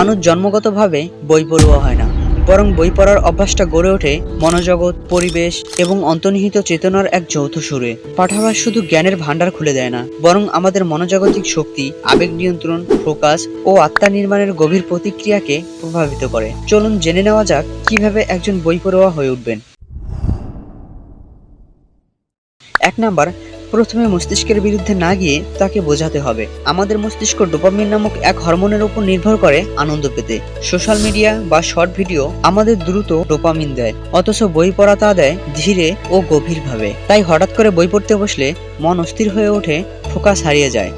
মানুষ জন্মগতভাবে বই পড়ুয়া হয় না, বরং বই পড়ার অভ্যাসটা গড়ে ওঠে মনোজগৎ, পরিবেশ এবং অন্তর্নিহিত চেতনার এক যৌথ সুরে। পাঠাভাস শুধু জ্ঞানের ভান্ডার খুলে দেয় না, বরং আমাদের মনোজাগতিক শক্তি, আবেগ নিয়ন্ত্রণ, ফোকাস ও আত্মা নির্মাণের গভীর প্রতিক্রিয়াকে প্রভাবিত করে। চলুন জেনে নেওয়া যাক কীভাবে একজন বই পড়ুয়া হয়ে উঠবেন। এক নাম্বার প্রথমে মস্তিষ্কের বিরুদ্ধে না গিয়ে তাকে বোঝাতে হবে। আমাদের মস্তিষ্ক ডোপামিন নামক এক হরমোনের উপর নির্ভর করে আনন্দ পেতে। সোশ্যাল মিডিয়া বা শর্ট ভিডিও আমাদের দ্রুত ডোপামিন দেয়, অথচ বই পড়া তা দেয় ধীরে ও গভীরভাবে। তাই হঠাৎ করে বই পড়তে বসলে মন অস্থির হয়ে ওঠে, ফোকাস হারিয়ে যায়।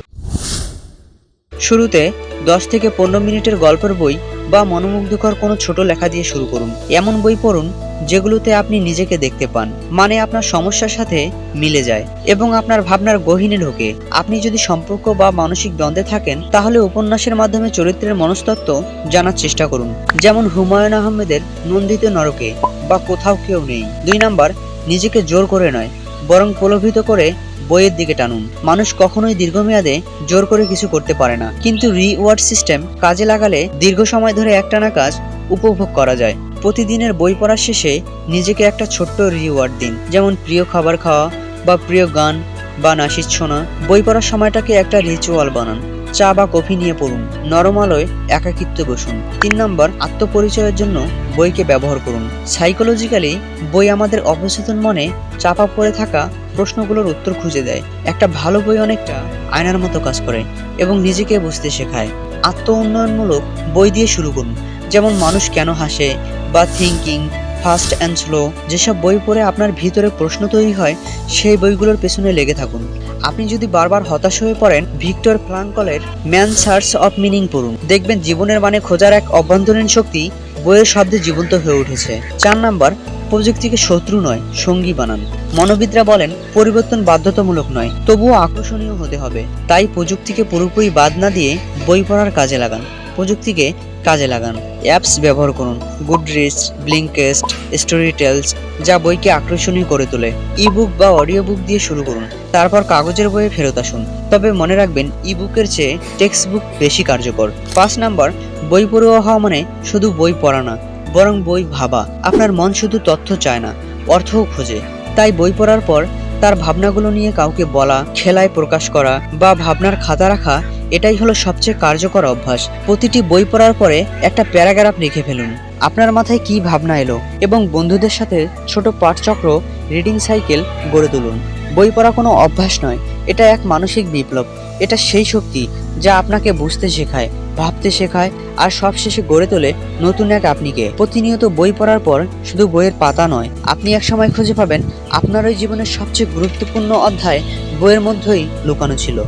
শুরুতে দশ থেকে পনেরো মিনিটের গল্পের বই বা মনোমুগ্ধকর কোনো ছোট লেখা দিয়ে শুরু করুন। এমন বই পড়ুন যেগুলোতে আপনি নিজেকে দেখতে পান মানে আপনার সমস্যার সাথে মিলে যায় এবং আপনার ভাবনার গহীনে ঢোকে। আপনি যদি সম্পর্ক বা মানসিক দ্বন্দ্বে থাকেন, তাহলে উপন্যাসের মাধ্যমে চরিত্রের মনস্তত্ত্ব জানার চেষ্টা করুন। যেমন হুমায়ুন আহমেদের নন্দিত নরকে বা কোথাও কেউ নেই। দুই নাম্বার, নিজেকে জোর করে নয়। বরং প্রলোভিত করে বইয়ের দিকে টানুন। মানুষ কখনোই দীর্ঘমেয়াদে জোর করে কিছু করতে পারে না। কিন্তু রিওয়ার্ড সিস্টেম কাজে লাগালে দীর্ঘ সময় ধরে একটানা কাজ উপভোগ করা যায়। প্রতিদিনের বই পড়ার শেষে নিজেকে একটা ছোট্ট রিওয়ার্ড দিন। যেমন প্রিয় খাবার খাওয়া বা প্রিয় গান বা নাসির শোনা। বই পড়ার সময়টাকে একটা রিচুয়াল বানান। চা বা কফি নিয়ে পড়ুন। নরম আলোয় একাকিত্ব বসুন। তিন নম্বর, আত্মপরিচয়ের জন্য বইকে ব্যবহার করুন। সাইকোলজিক্যালি, বই আমাদের অবচেতন মনে চাপা পড়ে থাকা প্রশ্নগুলোর উত্তর খুঁজে দেয়। একটা ভালো বই অনেকটা আয়নার মতো কাজ করে এবং নিজেকে বুঝতে শেখায়। আত্ম উন্নয়নমূলক বই দিয়ে শুরু করুন। যেমন, মানুষ কেন হাসে বা থিঙ্কিং ফাস্ট অ্যান্ড স্লো, যেসব বই পড়ে আপনার ভিতরে প্রশ্ন তৈরি হয়, সেই বইগুলোর পেছনে লেগে থাকুন। আপনি যদি বারবার হতাশ হয়ে পড়েন, ভিক্টর ফ্রাঙ্কলের ম্যান সার্চ অফ মিনিং পড়ুন। দেখবেন জীবনের মানে খোঁজার এক অভ্যন্তরীণ শক্তি বইয়ের শব্দে জীবন্ত হয়ে উঠেছে। চার নাম্বার, প্রযুক্তিকে শত্রু নয়, সঙ্গী বানান। মনোবিদরা বলেন, পরিবর্তন বাধ্যতামূলক নয়, তবুও আকর্ষণীয় হতে হবে। তাই প্রযুক্তিকে পুরোপুরি বাদ না দিয়ে বই পড়ার কাজে লাগান। প্রযুক্তিকে কাজে লাগান। অ্যাপস ব্যবহার করুন। গুডরিডস ব্লিঙ্কেস্ট স্টোরি টেলস যা বইকে আকর্ষণীয় করে তোলে। ইবুক বা অডিও বুক দিয়ে শুরু করুন। তারপর কাগজের বইয়ে ফেরত আসুন। তবে মনে রাখবেন ইবুকের চেয়ে টেক্সট বুক বেশি কার্যকর। পাঁচ নাম্বার, বই পড়ুয়া হওয়া মানে শুধু বই পড়া না, বরং বই ভাবা। আপনার মন শুধু তথ্য চায় না, অর্থও খোঁজে। তাই বই পড়ার পর তার ভাবনাগুলো নিয়ে কাউকে বলা, খেলায় প্রকাশ করা বা ভাবনার খাতা রাখা এটাই হলো সবচেয়ে কার্যকর অভ্যাস। প্রতিটি বই পড়ার পরে একটা প্যারাগ্রাফ লিখে ফেলুন। আপনার মাথায় কি ভাবনা এলো? এবং বন্ধুদের সাথে ছোট পাঠচক্র, রিডিং সাইকেল গড়ে তুলুন। বই পড়া কোনো অভ্যাস নয়, এটা এক মানসিক বিপ্লব। এটা সেই শক্তি যা আপনাকে বুঝতে শেখায়, ভাবতে শেখায়, আর সবশেষে গড়ে তোলে নতুন এক আপনিকে। প্রতিনিয়ত বই পড়ার পর শুধু বইয়ের পাতা নয়, আপনি এক সময় খুঁজে পাবেন, আপনার ওই জীবনের সবচেয়ে গুরুত্বপূর্ণ অধ্যায় বইয়ের মধ্যেই লুকানো ছিল।